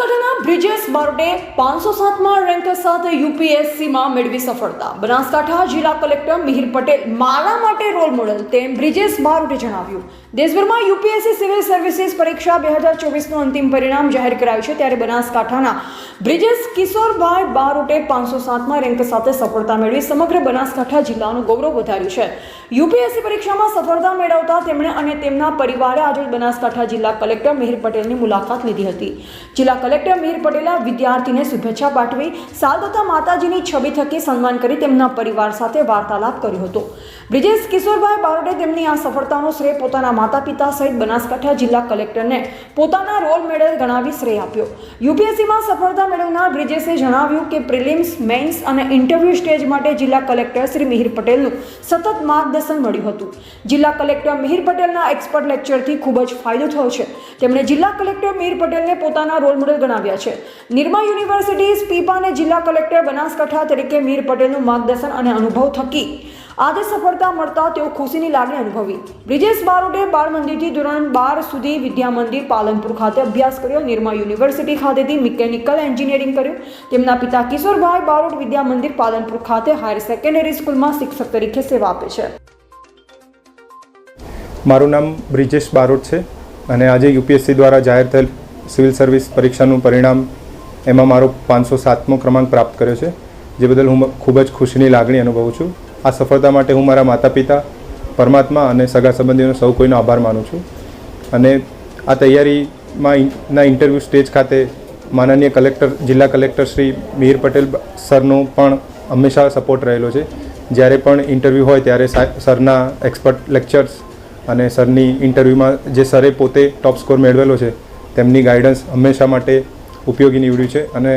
બનાસકાંઠાના બ્રિજેશ બારોટે પાંચસો સાતમાં રેન્ક સાથે યુપીએસસીમાં મેળવી સફળતા. બનાસકાંઠા જિલ્લા કલેક્ટર મિહિર પટેલ મારા માટે રોલ મોડલ તેમ બ્રિજેશ બારોટે જણાવ્યું. દેશભરમાં યુપીએસસી સિવિલ સર્વિસીસ પરીક્ષા બે હજાર ચોવીસનું અંતિમ પરિણામ જાહેર કરાયું છે ત્યારે બનાસકાંઠાના બ્રિજેશ કિશોરભાઈ બારોટે પાંચસો સાતમાં રેન્ક સાથે સફળતા મેળવી સમગ્ર બનાસકાંઠા જિલ્લાનું ગૌરવ વધાર્યું છે. યુપીએસસી પરીક્ષામાં સફળતા મેળવતા તેમણે અને તેમના પરિવારે આજે બનાસકાંઠા જિલ્લા કલેક્ટર મિહિર પટેલની મુલાકાત લીધી હતી. જિલ્લા કલેક્ટર મીર પટેલે વિદ્યાર્થીને શુભેચ્છા પાઠવી સાલ તથા માતાજીની છબી થકી સન્માન કરી તેમના પરિવાર સાથે વાર્તાલાપ કર્યો હતો. બ્રિજેશ કિશોરભાઈ બારોટે તેમની આ સફળતાનો શ્રેય પોતાના માતા પિતા સહિત બનાસકાંઠા જિલ્લા કલેક્ટરને પોતાના રોલ મેડલ ગણાવી શ્રેય આપ્યો. યુપીએસસીમાં સફળતા મેળવનાર બ્રિજેશે જણાવ્યું કે પ્રિલિમ્સ, મેઇન્સ અને ઇન્ટરવ્યૂ સ્ટેજ માટે જિલ્લા કલેક્ટર શ્રી મિહિર પટેલનું સતત માર્ગદર્શન મળ્યું હતું. જિલ્લા કલેક્ટર મિહિર પટેલના એક્સપર્ટ લેક્ચરથી ખૂબ જ ફાયદો થયો છે. તેમણે જિલ્લા કલેક્ટર મિહિર પટેલને પોતાના રોલ મોડેલ ગણાવ્યા છે. નિરમા યુનિવર્સિટી, સ્પીપા જિલ્લા કલેક્ટર બનાસકાંઠા તરીકે મીર પટેલનું માર્ગદર્શન અને અનુભવ થકી આજે સફળતા મળતા તેઓ ખુશીની લાગણી અનુભવી. બ્રિજેશ બારોટે બાળ મંદિરથી ધોરણ બાર સુધી વિદ્યા મંદિર પાલનપુર ખાતે અભ્યાસ કર્યો. નિરમા યુનિવર્સિટી ખાતેથી મિકેનિકલ એન્જિનિયરિંગ કર્યું. તેમના પિતા કિશોરભાઈ બારોટ વિદ્યા મંદિર પાલનપુર ખાતે હાયર સેકન્ડરી સ્કૂલમાં શિક્ષક તરીકે સેવા આપે છે. મારું નામ બ્રિજેશ બારોટ છે અને આજે યુપીએસસી દ્વારા જાહેર થયેલ સિવિલ સર્વિસ પરીક્ષાનું પરિણામ એમાં મારો પાંચસો સાતમો ક્રમાંક પ્રાપ્ત કર્યો છે, જે બદલ હું ખૂબ જ ખુશીની લાગણી અનુભવું છું. આ સફળતા માટે હું મારા માતા પિતા પરમાત્મા અને સગા સંબંધીઓનો સૌ કોઈનો આભાર માનું છું. અને આ તૈયારીમાં ના ઇન્ટરવ્યૂ સ્ટેજ ખાતે માનનીય કલેક્ટર, જિલ્લા કલેક્ટર શ્રી મિહિર પટેલ સરનો પણ હંમેશા સપોર્ટ રહેલો છે. જ્યારે પણ ઇન્ટરવ્યૂ હોય ત્યારે સરના એક્સપર્ટ લેક્ચર્સ અને સરની ઇન્ટરવ્યૂમાં જે સરે પોતે ટોપ સ્કોર મેળવેલો છે તેમની ગાઈડન્સ હંમેશા માટે ઉપયોગી નીવડ્યું છે અને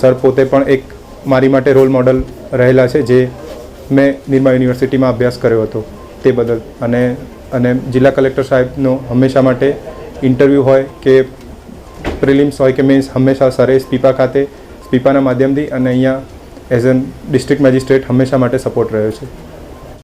સર પોતે પણ એક મારી માટે રોલ મોડલ રહેલા છે જે મેં નિરમા યુનિવર્સિટીમાં અભ્યાસ કર્યો હતો તે બદલ. અને અને જિલ્લા કલેક્ટર સાહેબનો હંમેશા માટે ઇન્ટરવ્યૂ હોય કે પ્રિલિમ્સ હોય કે મેન્સ હંમેશા સરે સ્પીપા ખાતે, સ્પીપાના માધ્યમથી અને અહીંયા એઝ એન ડિસ્ટ્રિક્ટ મેજિસ્ટ્રેટ હંમેશા માટે સપોર્ટ રહ્યો છે.